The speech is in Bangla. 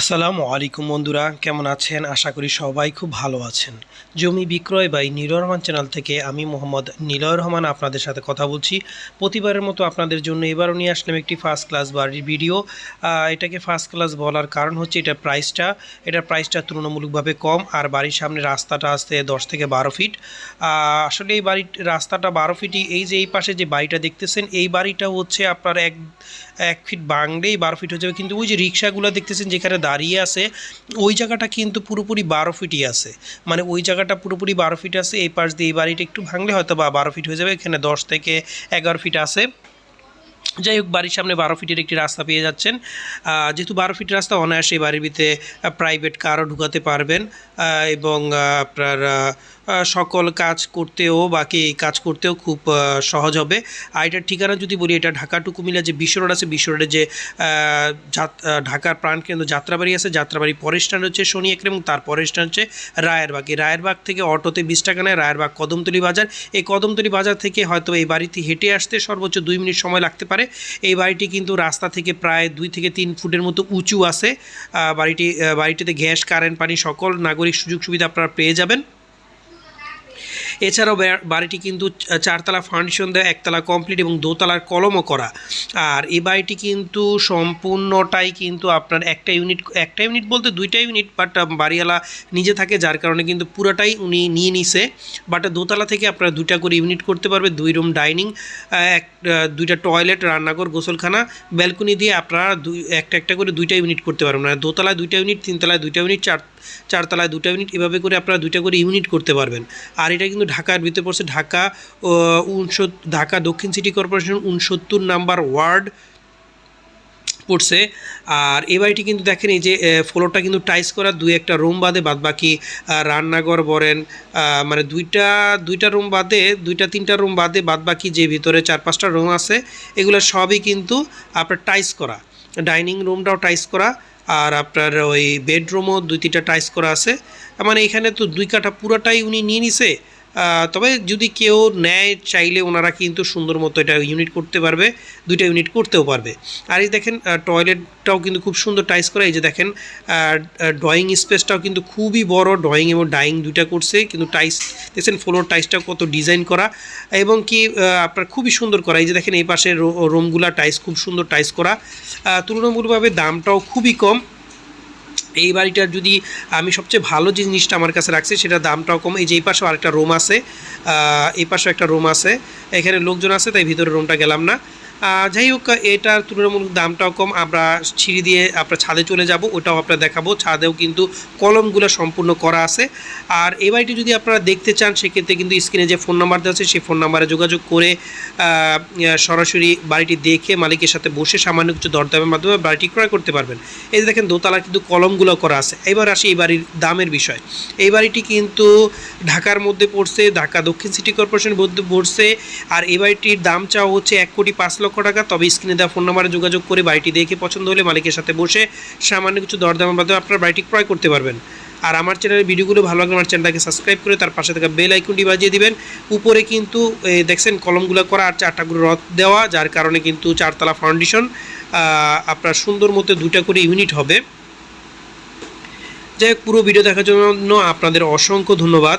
আসসালামু আলাইকুম বন্ধুরা, কেমন আছেন? আশা করি সবাই খুব ভালো আছেন। জমি বিক্রয় বাই নীলয় রহমান চ্যানেল থেকে আমি মোহাম্মদ নীলয় রহমান আপনাদের সাথে কথা বলছি। প্রতিবারের মতো আপনাদের জন্য এবারও নিয়ে আসলাম একটি ফার্স্ট ক্লাস বাড়ির ভিডিও এটাকে ফার্স্ট ক্লাস বলার কারণ হচ্ছে এটা প্রাইসটা এটা প্রাইসটা তুলনামূলকভাবে কম আর বাড়ির সামনে রাস্তাটা আসতে দশ থেকে বারো ফিট আসলে এই বাড়ির রাস্তাটা বারো ফিটই এই যে এই পাশে যে বাড়িটা দেখতেছেন, এই বাড়িটা হচ্ছে আপনার এক এক ফিট বাংলেই বারো ফিট হয়ে যাবে। কিন্তু ওই যে রিক্সাগুলো দেখতেছেন যেখানে দাঁড়িয়ে আছে, ওই জায়গাটা কিন্তু পুরোপুরি বারো ফিটই আছে। মানে ওই জায়গাটা পুরোপুরি বারো ফিট আছে, এই পাশ দিয়ে এই বাড়িটা একটু ভাঙলে হয়তো বা বারো ফিট হয়ে যাবে, এখানে দশ থেকে এগারো ফিট আছে। যাই হোক, বাড়ির সামনে বারো ফিটের একটি রাস্তা পেয়ে যাচ্ছেন। যেহেতু বারো ফিট রাস্তা, অনায়াসে বাড়ির ভিতরে প্রাইভেট কারও ঢুকাতে পারবেন। এবং আপনার সকল কাজ করতেও, বাকি কাজ করতেও খুব সহজ হবে। আর এটার ঠিকানা যদি বলি, এটা ঢাকা টু কুমিল্লা যে বিশ্ব রোড আছে বিশ্ব রোডে যে ঢাকার প্রাণকেন্দ্র যাত্রাবাড়ি আছে, যাত্রাবাড়ি পরের স্ট্যান্ড হচ্ছে শনি একরে এবং তার পরের স্ট্যান্ড হচ্ছে রায়েরবাগ। এই রায়েরবাগ থেকে অটোতে বিশ টাকা নেয়, রায়েরবাগ কদমতলি বাজার। এই কদমতলি বাজার থেকে হয়তো এই বাড়িটি হেঁটে আসতে সর্বোচ্চ দুই মিনিট সময় লাগতে পারে। এই বাড়িটি কিন্তু রাস্তা থেকে প্রায় দুই থেকে তিন ফুটের মতো উঁচু আছে। বাড়িটি বাড়িটিতে গ্যাস, কারেন্ট, পানি সকল নাগরিক সুযোগ সুবিধা আপনারা পেয়ে যাবেন। এছাড়াও বাড়িটি কিন্তু চারতলা ফাউন্ডেশন দেওয়া, একতলা কমপ্লিট এবং দোতলার কলমও করা। আর এই বাড়িটি কিন্তু সম্পূর্ণটাই কিন্তু আপনার একটা ইউনিট একটা ইউনিট বলতে দুইটা ইউনিট বাট বাড়িওয়ালা নিজে থাকে, যার কারণে কিন্তু পুরোটাই উনি নিয়ে নিছে। বাট দোতলা থেকে আপনারা দুইটা করে ইউনিট করতে পারবে, দুই রুম ডাইনিং এক দুইটা টয়লেট রান্নাঘর, গোসলখানা ব্যালকনি দিয়ে আপনারা দুই, একটা একটা করে দুইটা ইউনিট করতে পারবেন। মানে দোতলায় দুইটা ইউনিট তিনতলায় দুইটা ইউনিট চার চারতলায় দুটো ইউনিট এভাবে করে আপনারা দুইটা করে ইউনিট করতে পারবেন। আর এটা কিন্তু ঢাকার ভিতরে পড়ছে ঢাকা উনসত্তর ঢাকা দক্ষিণ সিটি কর্পোরেশন উনসত্তর নাম্বার ওয়ার্ড পড়ছে। আর এই বাড়িটি কিন্তু দেখেন এই যে ফ্লোরটা কিন্তু টাইস করা, দুই একটা রুম বাদে বাদ বাকি রান্নাঘর বলেন মানে দুইটা দুইটা রুম বাদে, দুইটা, তিনটা রুম বাদে বাদ বাকি যে ভিতরে চার পাঁচটা রুম আছে, এগুলো সবই কিন্তু আপনার টাইস করা। ডাইনিং রুমটাও টাইস করা আর আপনার ওই বেডরুমও দুই তিনটা টাইস করা আছে। মানে এখানে তো দুই কাঠা পুরাটাই উনি নিয়ে নিছে। তবে যদি কেউ নেয়, চাইলে ওনারা কিন্তু সুন্দর মতো এটা ইউনিট করতে পারবে, দুইটা ইউনিট করতেও পারবে। আর এই দেখেন টয়লেটটাও কিন্তু খুব সুন্দর টাইস করা, এই যে দেখেন ড্রয়িং স্পেসটাও কিন্তু খুবই বড় ড্রয়িং এবং ডাইং দুইটা করছে, কিন্তু টাইস দেখছেন ফ্লোর টাইসটাও কত ডিজাইন করা, এবং কি আপনার খুবই সুন্দর করা, এই যে দেখেন, এই পাশে রুমগুলা টাইস খুব সুন্দর টাইস করা। তুলনামূলকভাবে দামটাও খুবই কম এই বাড়িটার যদি আমি সবচেয়ে ভালো যে জিনিসটা আমার কাছে রাখছি সেটা দামটাও কম। এই যে এই পাশেও আরেকটা রুম আছে এই পাশেও একটা রুম আছে। এখানে লোকজন আছে, তাই ভিতরে রুমটা গেলাম না। যাই হোক, এটার তুলনামূলক দামটাও কম। আমরা সিঁড়ি দিয়ে আপনার ছাদে চলে যাব, ওটাও আপনারা দেখাবো। ছাদেও কিন্তু কলমগুলো সম্পূর্ণ করা আছে। আর এই বাড়িটি যদি আপনারা দেখতে চান, সেক্ষেত্রে কিন্তু স্ক্রিনে যে ফোন নাম্বার দেওয়া আছে, সেই ফোন নাম্বারে যোগাযোগ করে সরাসরি বাড়িটি দেখে মালিকের সাথে বসে সামান্য কিছু দরদামের মাধ্যমে বাড়িটি ক্রয় করতে পারবেন। এই যে দেখেন দোতলা কিন্তু কলমগুলো করা আছে। এবার আসি এই বাড়ির দামের বিষয়। এই বাড়িটি কিন্তু ঢাকার মধ্যে পড়ছে, ঢাকা দক্ষিণ সিটি কর্পোরেশনের মধ্যে পড়ছে। আর এই বাড়িটির দাম চাওয়া হচ্ছে এক কোটি পাঁচ টাকা, তবে স্ক্রিনে দেওয়া ফোন নাম্বারে যোগাযোগ করে বাড়িটি দেখে পছন্দ হলে মালিকের সাথে বসে সামান্য কিছু দরদামের মাধ্যমে আপনার বাড়িটি ক্রয় করতে পারবেন। আর আমার চ্যানেলের ভিডিওগুলো ভালো লাগলে আমার চ্যানেলটাকে সাবস্ক্রাইব করে তার পাশে থাকা বেল আইকনটি বাজিয়ে দিবেন। উপরে কিন্তু দেখছেন কলমগুলো করা আর চারটা করে রথ দেওয়া, যার কারণে কিন্তু চারতলা ফাউন্ডেশন আপনার সুন্দর মতো দুইটা করে ইউনিট হবে। যাই হোক, পুরো ভিডিও দেখার জন্য আপনাদের অসংখ্য ধন্যবাদ।